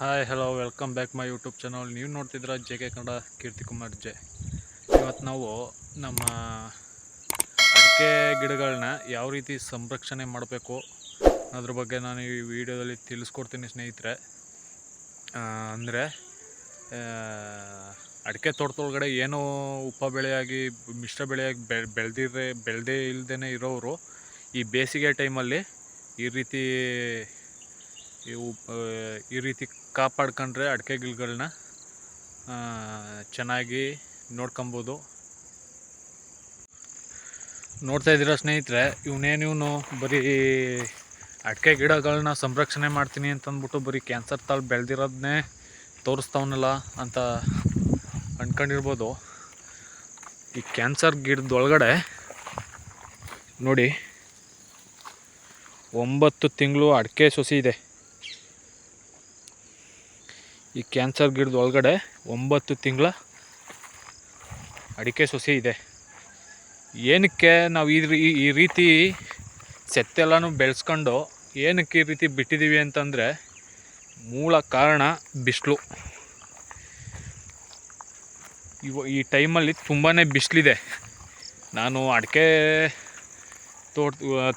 Hi hello welcome back my YouTube channel ನೀವು ನೋಡ್ತಿದ್ರ J K Kannada Keerthi Kumar J. ಇವತ್ತು ನಾವು ನಮ್ಮ ಅಡಿಕೆ ಗಿಡಗಳನ್ನ ಯಾವ ರೀತಿ ಸಂರಕ್ಷಣೆ ಮಾಡಬೇಕು ಅದ್ರ ಬಗ್ಗೆ ನಾನು ಈ ವಿಡಿಯೋದಲ್ಲಿ ತಿಳಿಸ್ಕೊಡ್ತೀನಿ ಸ್ನೇಹಿತರೆ. ಅಂದರೆ ಅಡಿಕೆ ತೋಟದೊಳಗಡೆ ಏನು ಉಪ ಬೆಳೆಯಾಗಿ, ಮಿಶ್ರ ಬೆಳೆಯಾಗಿ ಬೆ, ಬೆಳೆದಿದ್ರೆ, ಬೆಳೆದೇ ಇಲ್ಲದೇ ಇರೋರು ಈ ಬೇಸಿಗೆ ಟೈಮಲ್ಲಿ ಈ ರೀತಿ ಇವು ಈ ರೀತಿ ಕಾಪಾಡ್ಕೊಂಡ್ರೆ ಅಡಿಕೆ ಗಿಡಗಳನ್ನ ಚೆನ್ನಾಗಿ ನೋಡ್ಕೊಬೋದು. ನೋಡ್ತಾ ಇದ್ದೀರ ಸ್ನೇಹಿತರೆ ಇವನೇನು ಇವನು ಬರೀ ಅಡಿಕೆ ಗಿಡಗಳನ್ನ ಸಂರಕ್ಷಣೆ ಮಾಡ್ತೀನಿ ಅಂತಂದ್ಬಿಟ್ಟು ಬರೀ ಕ್ಯಾನ್ಸರ್ ತಾಳು ಬೆಳೆದಿರೋದನ್ನೇ ತೋರಿಸ್ತಾವನಲ್ಲ ಅಂತ ಅಂದ್ಕೊಂಡಿರ್ಬೋದು ಈ ಕ್ಯಾನ್ಸರ್ ಗಿಡದೊಳಗಡೆ ನೋಡಿ, ಒಂಬತ್ತು ತಿಂಗಳು ಅಡಿಕೆ ಸೊಸಿ ಇದೆ. ಈ ಕ್ಯಾನ್ಸರ್ ಗಿಡದ ಒಳಗಡೆ ಒಂಬತ್ತು ತಿಂಗಳ ಅಡಿಕೆ ಸೊಸೆ ಇದೆ. ಏನಕ್ಕೆ ನಾವು ಈ ಈ ರೀತಿ ಸೆತ್ತೆಲ್ಲನೂ ಬೆಳೆಸ್ಕೊಂಡು ಏನಕ್ಕೆ ಈ ರೀತಿ ಬಿಟ್ಟಿದ್ದೀವಿ ಅಂತಂದರೆ ಮೂಲ ಕಾರಣ ಬಿಸಿಲು. ಇವ, ಈ ಟೈಮಲ್ಲಿ ತುಂಬಾ ಬಿಸಿಲಿದೆ. ನಾನು ಅಡಿಕೆ ತೋಟ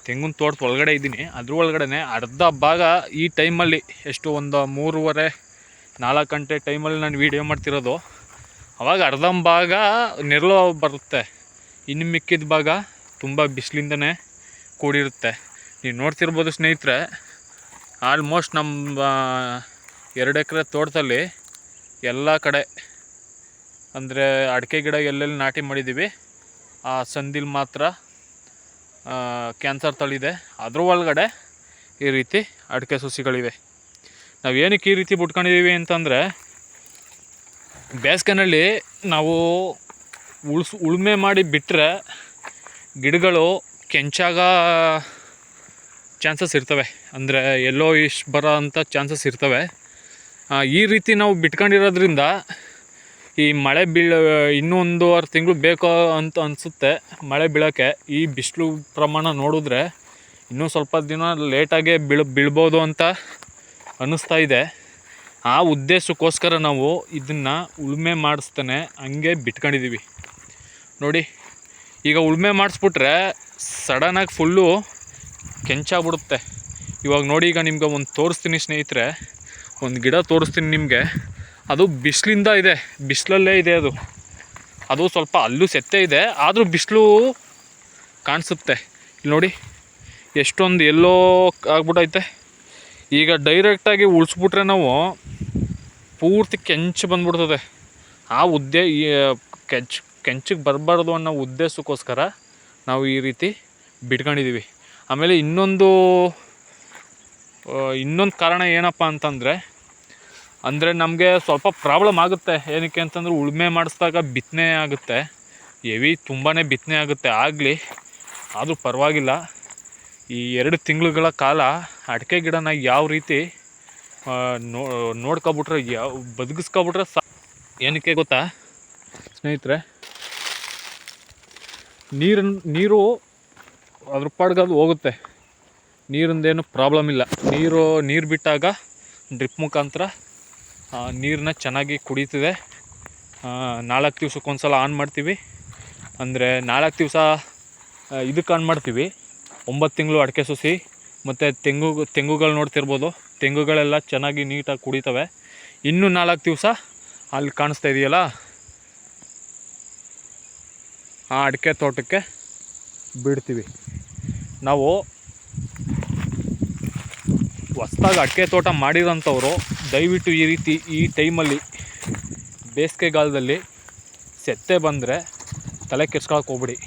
ತೆಂಗಿನ ತೋಟದ ಒಳಗಡೆ ಇದ್ದೀನಿ. ಅದ್ರ ಒಳಗಡೆ ಅರ್ಧ ಭಾಗ ಈ ಟೈಮಲ್ಲಿ ಎಷ್ಟು ಒಂದು ಮೂರುವರೆ ನಾಲ್ಕು ಗಂಟೆ ಟೈಮಲ್ಲಿ ನಾನು ವೀಡಿಯೋ ಮಾಡ್ತಿರೋದು. ಅವಾಗ ಅರ್ಧ ಭಾಗ ನೆರಳು ಬರುತ್ತೆ. ಇನ್ನು ಮಿಕ್ಕಿದ ಭಾಗ ತುಂಬ ಬಿಸಿಲಿಂದನೇ ಕೂಡಿರುತ್ತೆ. ನೀವು ನೋಡ್ತಿರ್ಬೋದು ಸ್ನೇಹಿತರೆ ಆಲ್ಮೋಸ್ಟ್ ನಮ್ಮ ಎರಡು ಎಕರೆ ತೋಟದಲ್ಲಿ ಎಲ್ಲ ಕಡೆ, ಅಂದರೆ ಅಡಿಕೆ ಗಿಡ ಎಲ್ಲೆಲ್ಲಿ ನಾಟಿ ಮಾಡಿದ್ದೀವಿ ಆ ಸಂದಿಲ್ ಮಾತ್ರ ಕ್ಯಾನ್ಸರ್ ತಳಿದೆ. ಅದ್ರ ಒಳಗಡೆ ಈ ರೀತಿ ಅಡಿಕೆ ಸಸಿಗಳಿವೆ. ನಾವು ಏನಕ್ಕೆ ಈ ರೀತಿ ಬಿಟ್ಕೊಂಡಿದ್ದೀವಿ ಅಂತಂದರೆ, ಬೇಸಿಗೆನಲ್ಲಿ ನಾವು ಉಳ್ಸ್, ಉಳುಮೆ ಮಾಡಿ ಬಿಟ್ಟರೆ ಗಿಡಗಳು ಕೆಂಚಾಗ ಚಾನ್ಸಸ್ ಇರ್ತವೆ. ಅಂದರೆ ಎಲ್ಲೋ ಇಷ್ಟು ಬರೋ ಅಂಥ ಚಾನ್ಸಸ್ ಇರ್ತವೆ. ಈ ರೀತಿ ನಾವು ಬಿಟ್ಕೊಂಡಿರೋದ್ರಿಂದ ಈ ಮಳೆ ಬೀಳ, ಇನ್ನೂ ಒಂದೂವರೆ ತಿಂಗಳು ಬೇಕು ಅಂತ ಅನಿಸುತ್ತೆ ಮಳೆ ಬೀಳೋಕ್ಕೆ ಈ ಬಿಸಿಲು ಪ್ರಮಾಣ ನೋಡಿದ್ರೆ ಇನ್ನೂ ಸ್ವಲ್ಪ ದಿನ ಲೇಟಾಗೇ ಬೀಳ್, ಬೀಳ್ಬೋದು ಅಂತ ಅನ್ನಿಸ್ತಾ ಇದೆ. ಆ ಉದ್ದೇಶಕ್ಕೋಸ್ಕರ ನಾವು ಇದನ್ನು ಉಳುಮೆ ಮಾಡಿಸ್ತಾನೆ ಹಂಗೆ ಬಿಟ್ಕೊಂಡಿದ್ದೀವಿ ನೋಡಿ, ಈಗ ಉಳುಮೆ ಮಾಡಿಸ್ಬಿಟ್ರೆ ಸಡನ್ನಾಗಿ ಫುಲ್ಲು ಕೆಂಚಾಗ್ಬಿಡುತ್ತೆ. ಇವಾಗ ನೋಡಿ, ಈಗ ನಿಮ್ಗೆ ಒಂದು ತೋರಿಸ್ತೀನಿ ಸ್ನೇಹಿತರೆ. ಒಂದು ಗಿಡ ತೋರಿಸ್ತೀನಿ ನಿಮಗೆ. ಅದು ಬಿಸಿಲಿಂದ ಇದೆ. ಬಿಸಿಲಲ್ಲೇ ಇದೆ ಅದು. ಅದು ಸ್ವಲ್ಪ ಅಲ್ಲೂ ಸೆತ್ತೆ ಇದೆ. ಆದರೂ ಬಿಸಿಲು ಕಾಣಿಸುತ್ತೆ. ಇಲ್ಲಿ ನೋಡಿ, ಎಷ್ಟೊಂದು ಎಲ್ಲೋ ಆಗ್ಬಿಟ್ಟೈತೆ ಈಗ ಡೈರೆಕ್ಟಾಗಿ ಉಳಿಸ್ಬಿಟ್ರೆ ನಾವು ಪೂರ್ತಿ ಕೆಂಚು ಬಂದ್ಬಿಡ್ತದೆ. ಆ ಉದ್ದೇ ಈ ಕೆಂಚ್, ಕೆಂಚಿಗೆ ಬರಬಾರ್ದು ಅನ್ನೋ ಉದ್ದೇಶಕ್ಕೋಸ್ಕರ ನಾವು ಈ ರೀತಿ ಬಿಟ್ಕೊಂಡಿದ್ದೀವಿ ಆಮೇಲೆ ಇನ್ನೊಂದು ಇನ್ನೊಂದು ಕಾರಣ ಏನಪ್ಪ ಅಂತಂದರೆ, ಅಂದರೆ ನಮಗೆ ಸ್ವಲ್ಪ ಪ್ರಾಬ್ಲಮ್ ಆಗುತ್ತೆ. ಏನಕ್ಕೆ ಅಂತಂದ್ರೆ ಉಳುಮೆ ಮಾಡಿಸಿದಾಗ ಬಿತ್ತನೆ ಆಗುತ್ತೆ. ಹೆವಿ ತುಂಬಾ ಬಿತ್ತನೆ ಆಗುತ್ತೆ. ಆಗಲಿ, ಆದರೂ ಪರವಾಗಿಲ್ಲ. ಈ ಎರಡು ತಿಂಗಳುಗಳ ಕಾಲ ಅಡಿಕೆ ಗಿಡನ ಯಾವ ರೀತಿ ನೋ, ನೋಡ್ಕೊಬಿಟ್ರೆ, ಯಾವ, ಬದುಕಿಸ್ಕೊಬಿಟ್ರೆ ಸಾ ಏನಕ್ಕೆ ಗೊತ್ತಾ? ಸ್ನೇಹಿತರೆ ನೀರು ನೀರು ಅದ್ರ ಪಾಡ್ಗದು ಹೋಗುತ್ತೆ. ನೀರಿಂದೇನು ಪ್ರಾಬ್ಲಮ್ ಇಲ್ಲ. ನೀರು ನೀರು ಬಿಟ್ಟಾಗ ಡ್ರಿಪ್ ಮುಖಾಂತರ ನೀರನ್ನ ಚೆನ್ನಾಗಿ ಕುಡಿತಿದೆ. ನಾಲ್ಕು ದಿವ್ಸಕ್ಕೊಂದ್ಸಲ ಆನ್ ಮಾಡ್ತೀವಿ. ಅಂದರೆ ನಾಲ್ಕು ದಿವಸ ಇದಕ್ಕೆ ಆನ್ ಮಾಡ್ತೀವಿ. ಒಂಬತ್ತು ತಿಂಗಳು ಅಡಿಕೆ ಸಸಿ, ಮತ್ತು ತೆಂಗು, ತೆಂಗುಗಳು ನೋಡ್ತಿರ್ಬೋದು. ತೆಂಗುಗಳೆಲ್ಲ ಚೆನ್ನಾಗಿ ನೀಟಾಗಿ ಕುಡಿತವೆ. ಇನ್ನೂ ನಾಲ್ಕು ದಿವಸ ಅಲ್ಲಿ ಕಾಣಿಸ್ತಾ ಇದೆಯಲ್ಲ? ಆ ಅಡಿಕೆ ತೋಟಕ್ಕೆ ಬಿಡ್ತೀವಿ. ನಾವು ಹೊಸ್ದಾಗಿ ಅಡಿಕೆ ತೋಟ ಮಾಡಿರೋಂಥವ್ರು, ದಯವಿಟ್ಟು ಈ ರೀತಿ, ಈ ಟೈಮಲ್ಲಿ ಬೇಸಿಗೆಗಾಲದಲ್ಲಿ ಸೆತ್ತೆ ಬಂದರೆ ತಲೆ ಕೆಡ್ಸ್ಕೊಳಕ್ಕೆ ಹೋಗ್ಬಿಡಿ.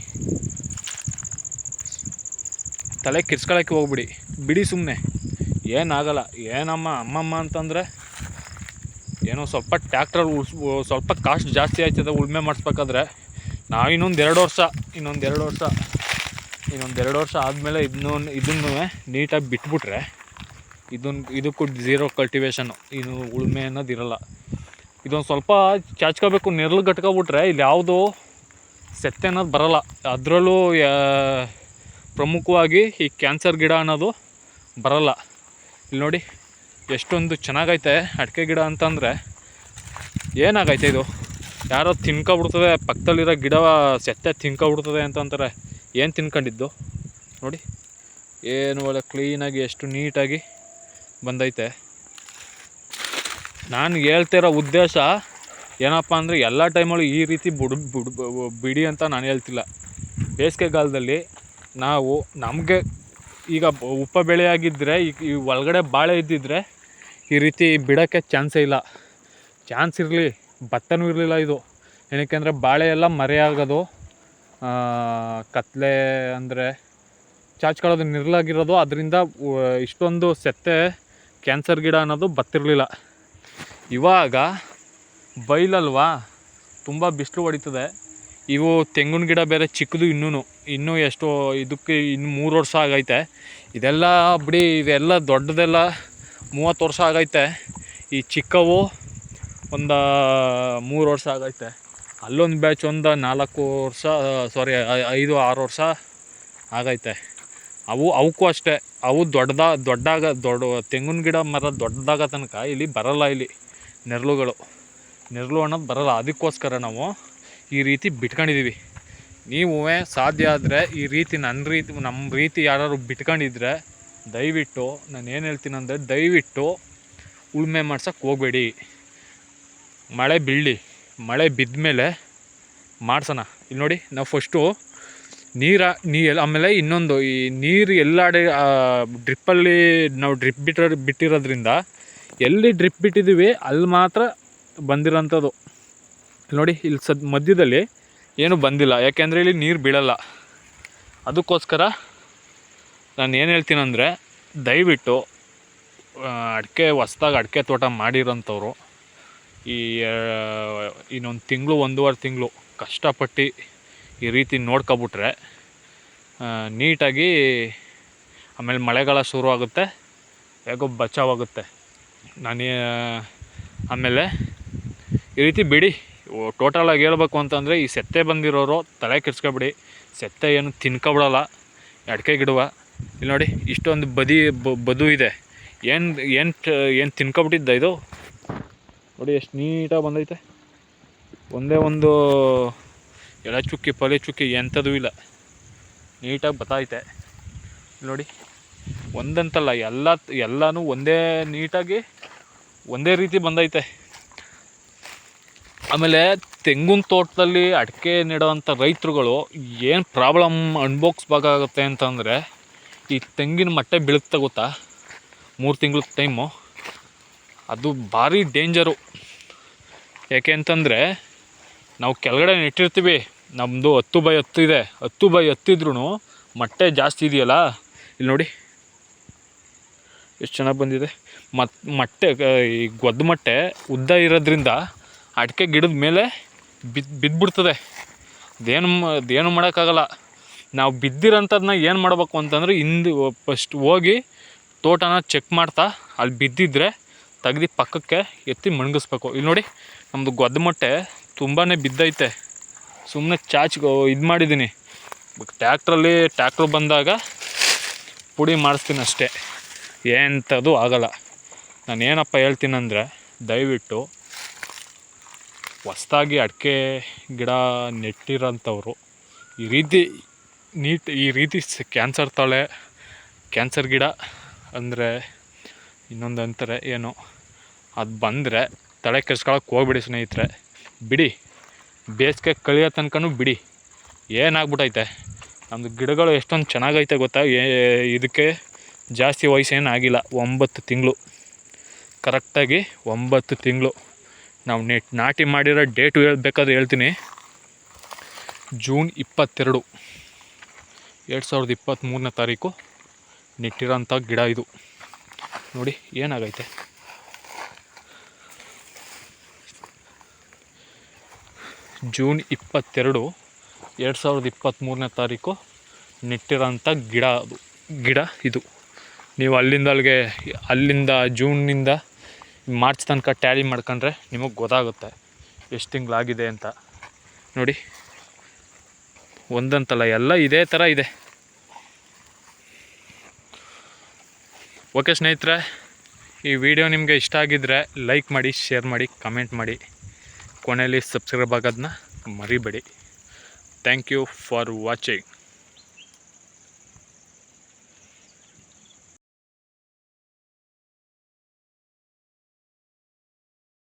ತಲೆ ಕೆಡ್ಸ್ಕೊಳಕ್ಕೆ ಹೋಗ್ಬಿಡಿ. ಬಿಡಿ ಸುಮ್ಮನೆ ಏನಾಗಲ್ಲ. ಏನಮ್ಮ, ಅಮ್ಮಮ್ಮ ಅಂತಂದರೆ ಏನೋ ಸ್ವಲ್ಪ ಟ್ಯಾಕ್ಟ್ರಲ್ಲಿ ಉಳ್ಸ್ ಸ್ವಲ್ಪ ಕಾಸ್ಟ್ ಜಾಸ್ತಿ ಆಯ್ತದೆ ಉಳುಮೆ ಮಾಡಿಸ್ಬೇಕಾದ್ರೆ ನಾವು ಇನ್ನೊಂದು ಎರಡು ವರ್ಷ, ಇನ್ನೊಂದು ಎರಡು ವರ್ಷ, ಇನ್ನೊಂದು ಎರಡು ವರ್ಷ ಆದಮೇಲೆ ಇದನ್ನ, ಇದನ್ನು ನೀಟಾಗಿ ಬಿಟ್ಬಿಟ್ರೆ ಇದನ್ನು ಇದಕ್ಕೂ ಝೀರೋ ಕಲ್ಟಿವೇಶನ್ನು ಇದು ಉಳುಮೆ ಅನ್ನೋದು ಇರೋಲ್ಲ. ಇದೊಂದು ಸ್ವಲ್ಪ ಚಾಚ್ಕೋಬೇಕು, ನೆರಳು ಗಟ್ಕೊಬಿಟ್ರೆ ಇಲ್ಲಿ ಯಾವುದು ಸೆತ್ತೆ ಅನ್ನೋದು ಬರೋಲ್ಲ. ಅದರಲ್ಲೂ ಪ್ರಮುಖವಾಗಿ ಈ ಕ್ಯಾನ್ಸರ್ ಗಿಡ ಅನ್ನೋದು ಬರಲ್ಲ. ಇಲ್ಲಿ ನೋಡಿ, ಎಷ್ಟೊಂದು ಚೆನ್ನಾಗೈತೆ ಅಡಿಕೆ ಗಿಡ ಅಂತಂದರೆ. ಏನಾಗೈತೆ ಇದು? ಯಾರೋ ತಿನ್ಕೊಬಿಡ್ತದೆ, ಪಕ್ಕದಲ್ಲಿರೋ ಗಿಡ ಸೆತ್ತೆ ತಿನ್ಕೊಬಿಡ್ತದೆ ಅಂತಂತಾರೆ. ಏನು ತಿನ್ಕೊಂಡಿದ್ದು? ನೋಡಿ, ಏನು ಒಳ್ಳೆ ಕ್ಲೀನಾಗಿ ಎಷ್ಟು ನೀಟಾಗಿ ಬಂದೈತೆ. ನಾನು ಹೇಳ್ತಿರೋ ಉದ್ದೇಶ ಏನಪ್ಪ ಅಂದರೆ, ಎಲ್ಲ ಟೈಮಲ್ಲೂ ಈ ರೀತಿ ಬುಡ್ ಬುಡ್ ಬಿಡಿ ಅಂತ ನಾನು ಹೇಳ್ತಿಲ್ಲ. ಬೇಸಿಗೆಗಾಲದಲ್ಲಿ ನಾವು ನಮಗೆ ಈಗ ಉಪ ಬೆಳೆ ಆಗಿದ್ದರೆ ಈ ಒಳಗಡೆ ಬಾಳೆ ಇದ್ದಿದ್ರೆ ಈ ರೀತಿ ಬಿಡೋಕ್ಕೆ ಚಾನ್ಸೇ ಇಲ್ಲ. ಚಾನ್ಸ್ ಇರಲಿ, ಭತ್ತನೂ ಇರಲಿಲ್ಲ ಇದು. ಏನಕ್ಕೆ ಅಂದರೆ ಬಾಳೆ ಎಲ್ಲ ಮರೆಯಾಗೋದು ಕತ್ಲೆ ಅಂದರೆ ಚಾಚ್ಕೊಳ್ಳೋದು ನಿರ್ಲಾಗಿರೋದು, ಅದರಿಂದ ಇಷ್ಟೊಂದು ಸೆತ್ತೆ, ಕ್ಯಾನ್ಸರ್ ಗಿಡ ಅನ್ನೋದು ಬತ್ತಿರಲಿಲ್ಲ. ಇವಾಗ ಬೈಲಲ್ವಾ, ತುಂಬ ಬಿಸಿಲು ಹೊಡಿತದೆ. ಇವು ತೆಂಗಿನ ಗಿಡ ಬೇರೆ ಚಿಕ್ಕದು ಇನ್ನೂ ಇನ್ನೂ ಎಷ್ಟು ಇದಕ್ಕೆ ಇನ್ನು ಮೂರು ವರ್ಷ ಆಗೈತೆ. ಇದೆಲ್ಲ ಬಿಡಿ ಇದೆಲ್ಲ ದೊಡ್ಡದೆಲ್ಲ ಮೂವತ್ತು ವರ್ಷ ಆಗೈತೆ. ಈ ಚಿಕ್ಕವು ಒಂದು ಮೂರು ವರ್ಷ ಆಗೈತೆ. ಅಲ್ಲೊಂದು ಬ್ಯಾಚ್ ಒಂದು ನಾಲ್ಕು ವರ್ಷ ಸಾರಿ ಐದು, ಆರು ವರ್ಷ ಆಗೈತೆ. ಅವು, ಅವಕ್ಕೂ ಅಷ್ಟೇ. ಅವು ದೊಡ್ಡದ, ದೊಡ್ಡಾಗ, ದೊಡ್ಡ ತೆಂಗಿನ ಗಿಡ ಮರ ದೊಡ್ಡದಾಗ ತನಕ ಇಲ್ಲಿ ಬರಲ್ಲ ಇಲ್ಲಿ ನೆರಳುಗಳು. ನೆರಳು ಅನ್ನೋದು ಬರಲ್ಲ. ಅದಕ್ಕೋಸ್ಕರ ನಾವು ಈ ರೀತಿ ಬಿಟ್ಕೊಂಡಿದ್ದೀವಿ ನೀವು ಸಾಧ್ಯ ಆದರೆ ಈ ರೀತಿ ನನ್ನ ರೀತಿ ನಮ್ಮ ರೀತಿ ಯಾರಾದ್ರು ಬಿಟ್ಕೊಂಡಿದ್ರೆ ದಯವಿಟ್ಟು, ನಾನು ಏನು ಹೇಳ್ತೀನಿ ಅಂದರೆ ದಯವಿಟ್ಟು ಉಳುಮೆ ಮಾಡ್ಸೋಕ್ಕೆ ಹೋಗಬೇಡಿ. ಮಳೆ ಬೀಳಲಿ, ಮಳೆ ಬಿದ್ದ ಮೇಲೆ ಮಾಡ್ಸೋಣ. ಇಲ್ಲಿ ನೋಡಿ, ನಾವು ಫಸ್ಟು ನೀರ, ನೀ ಆಮೇಲೆ ಇನ್ನೊಂದು ಈ ನೀರು ಎಲ್ಲಾಡೆ ಡ್ರಿಪ್ಪಲ್ಲಿ ನಾವು ಡ್ರಿಪ್ ಬಿಟ್ಟಿರೋ ಬಿಟ್ಟಿರೋದ್ರಿಂದ ಎಲ್ಲಿ ಡ್ರಿಪ್ ಬಿಟ್ಟಿದ್ದೀವಿ ಅಲ್ಲಿ ಮಾತ್ರ ಬಂದಿರೋಂಥದ್ದು. ನೋಡಿ ಇಲ್ಲಿ ಸದ್ ಮಧ್ಯದಲ್ಲಿ ಏನು ಬಂದಿಲ್ಲ. ಯಾಕೆಂದರೆ ಇಲ್ಲಿ ನೀರು ಬೀಳಲ್ಲ. ಅದಕ್ಕೋಸ್ಕರ ನಾನು ಏನು ಹೇಳ್ತೀನಂದರೆ, ದಯವಿಟ್ಟು ಅಡಿಕೆ, ಹೊಸ್ದಾಗಿ ಅಡಿಕೆ ತೋಟ ಮಾಡಿರೋಂಥವ್ರು ಈ ಇನ್ನೊಂದು ತಿಂಗಳು, ಒಂದೂವರೆ ತಿಂಗಳು ಕಷ್ಟಪಟ್ಟು ಈ ರೀತಿ ನೋಡ್ಕೊಬಿಟ್ರೆ ನೀಟಾಗಿ ಆಮೇಲೆ ಮಳೆಗಾಲ ಶುರು ಆಗುತ್ತೆ ಹೇಗೋ ಬಚಾವಾಗುತ್ತೆ. ನಾನು ಆಮೇಲೆ ಈ ರೀತಿ ಬಿಡಿ. ಟೋಟಲಾಗಿ ಹೇಳ್ಬೇಕು ಅಂತಂದರೆ ಈ ಸೆತ್ತೆ ಬಂದಿರೋರು ತಲೆ ಕೆಡ್ಸ್ಕೊಬಿಡಿ. ಸೆತ್ತೆ ಏನು ತಿನ್ಕೊಬಿಡಲ್ಲ. ಅಡಿಕೆ ಗಿಡುವ. ಇಲ್ಲಿ ನೋಡಿ, ಇಷ್ಟೊಂದು ಬದಿ ಬದು ಇದೆ. ಏನು ಏನು ಏನು ತಿನ್ಕೊಬಿಟ್ಟಿದ್ದ ಇದು? ನೋಡಿ, ಎಷ್ಟು ನೀಟಾಗಿ ಬಂದೈತೆ. ಒಂದೇ ಒಂದು ಎಳೆ ಚುಕ್ಕಿ ಪಲೆ ಚುಕ್ಕಿ ಎಂಥದ್ದು ಇಲ್ಲ. ನೀಟಾಗಿ ಬತ್ತೈತೆ ನೋಡಿ, ಒಂದಂತಲ್ಲ, ಎಲ್ಲ, ಎಲ್ಲನೂ ಒಂದೇ ನೀಟಾಗಿ, ಒಂದೇ ರೀತಿ ಬಂದೈತೆ. ಆಮೇಲೆ ತೆಂಗಿನ ತೋಟದಲ್ಲಿ ಅಡಿಕೆ ನೆಡುವಂಥ ರೈತರುಗಳು ಏನು ಪ್ರಾಬ್ಲಮ್ ಅನುಭವಿಸ್ಬೇಕಾಗತ್ತೆ ಅಂತಂದರೆ ಈ ತೆಂಗಿನ ಮಟ್ಟೆ ಬೀಳುತ್ತೆ ಗೊತ್ತಾ? ಮೂರು ತಿಂಗಳ ಟೈಮು ಅದು ಭಾರಿ ಡೇಂಜರು ಯಾಕೆ ಅಂತಂದರೆ ನಾವು ಕೆಳಗಡೆ ನೆಟ್ಟಿರ್ತೀವಿ ನಮ್ಮದು ಹತ್ತು ಬೈ ಹತ್ತು ಇದೆ. ಹತ್ತು ಬೈ ಹತ್ತಿದ್ರೂ ಮೊಟ್ಟೆ ಜಾಸ್ತಿ ಇದೆಯಲ್ಲ? ಇಲ್ಲಿ ನೋಡಿ. ಎಷ್ಟು ಚೆನ್ನಾಗಿ ಬಂದಿದೆ. ಮತ್ತು ಮೊಟ್ಟೆ, ಈ ಗೊದ್ದ ಮೊಟ್ಟೆ ಉದ್ದ ಇರೋದ್ರಿಂದ ಅಡಿಕೆ ಗಿಡದ ಮೇಲೆ ಬಿದ್ದು ಬಿದ್ದುಬಿಡ್ತದೆ ಅದೇನು ಅದೇನು ಮಾಡೋಕ್ಕಾಗಲ್ಲ. ನಾವು ಬಿದ್ದಿರೋಂಥದ್ದನ್ನ ಏನು ಮಾಡಬೇಕು ಅಂತಂದರೆ ಹಿಂದೆ ಫಸ್ಟ್ ಹೋಗಿ ತೋಟನ ಚೆಕ್ ಮಾಡ್ತಾ ಅಲ್ಲಿ ಬಿದ್ದಿದ್ರೆ ತೆಗ್ದು ಪಕ್ಕಕ್ಕೆ ಎತ್ತಿ ಮಣಗಿಸ್ಬೇಕು. ಇಲ್ಲಿ ನೋಡಿ ನಮ್ಮದು ಗೊದ್ದ ಮೊಟ್ಟೆ ತುಂಬಾ ಬಿದ್ದೈತೆ. ಸುಮ್ಮನೆ ಚಾಚ್ ಇದು ಮಾಡಿದ್ದೀನಿ. ಟ್ಯಾಕ್ಟ್ರಲ್ಲಿ ಟ್ಯಾಕ್ಟ್ರ್ ಬಂದಾಗ ಪುಡಿ ಮಾಡಿಸ್ತೀನಿ ಅಷ್ಟೇ. ಎಂಥದ್ದು ಆಗಲ್ಲ. ನಾನು ಏನಪ್ಪ ಹೇಳ್ತೀನಂದರೆ ದಯವಿಟ್ಟು ಹೊಸ್ದಾಗಿ ಅಡಿಕೆ ಗಿಡ ನೆಟ್ಟಿರೋಂಥವ್ರು, ಈ ರೀತಿ ನೀಟ್, ಈ ರೀತಿ ಕ್ಯಾನ್ಸರ್ ತಾಳೆ, ಕ್ಯಾನ್ಸರ್ ಗಿಡ ಅಂದರೆ ಇನ್ನೊಂದು ಅಂತಾರೆ ಏನು, ಅದು ಬಂದರೆ ತಲೆ ಕೆಡ್ಸ್ಕೊಳಕ್ಕೆ ಹೋಗ್ಬಿಡಿ ಸ್ನೇಹಿತರೆ, ಬಿಡಿ, ಬೇಸಿಗೆ ಕಳಿಯೋ ತನಕನೂ ಬಿಡಿ ಏನಾಗ್ಬಿಟ್ಟೈತೆ ನಮ್ಮದು ಗಿಡಗಳು ಎಷ್ಟೊಂದು ಚೆನ್ನಾಗೈತೆ ಗೊತ್ತಾ ಇದಕ್ಕೆ ಜಾಸ್ತಿ ವಯಸ್ಸೇನು ಆಗಿಲ್ಲ ಒಂಬತ್ತು ತಿಂಗಳು ಕರೆಕ್ಟಾಗಿ ಒಂಬತ್ತು ತಿಂಗಳು. ನಾವು ನೆಟ್ ನಾಟಿ ಮಾಡಿರೋ ಡೇಟು ಹೇಳ್ಬೇಕಾದ್ರೆ ಹೇಳ್ತೀನಿ. ಜೂನ್ ಇಪ್ಪತ್ತೆರಡು, ಎರಡು ಸಾವಿರದ ಇಪ್ಪತ್ತ್ಮೂರನೇ ತಾರೀಕು, ನೆಟ್ಟಿರೋಂಥ ಗಿಡ ಇದು. ನೋಡಿ, ಏನಾಗೈತೆ? ಜೂನ್ ಇಪ್ಪತ್ತೆರಡು, ಎರಡು ಸಾವಿರದ ಇಪ್ಪತ್ತ್ಮೂರನೇ ತಾರೀಕು, ನೆಟ್ಟಿರೋಂಥ ಗಿಡ ಅದು. ಗಿಡ ಇದು. ನೀವು ಅಲ್ಲಿಂದ ಅಲ್ಲಿಗೆ, ಅಲ್ಲಿಂದ ಜೂನ್ನಿಂದ ಮಾರ್ಚ್ ತನಕ ಟ್ಯಾಲಿ ಮಾಡ್ಕೊಂಡ್ರೆ ನಿಮಗೆ ಗೊತ್ತಾಗುತ್ತೆ ಎಷ್ಟು ತಿಂಗಳಾಗಿದೆ ಅಂತ. ನೋಡಿ, ಒಂದಂತಲ್ಲ, ಎಲ್ಲ ಇದೇ ಥರ ಇದೆ. ಓಕೆ ಸ್ನೇಹಿತರೆ, ಈ ವಿಡಿಯೋ ನಿಮಗೆ ಇಷ್ಟ ಆಗಿದ್ದರೆ ಲೈಕ್ ಮಾಡಿ, ಶೇರ್ ಮಾಡಿ, ಕಮೆಂಟ್ ಮಾಡಿ. ಕೊನೆಯಲ್ಲಿ ಸಬ್ಸ್ಕ್ರೈಬ್ ಆಗೋದನ್ನ ಮರಿಬೇಡಿ. Thank you for watching.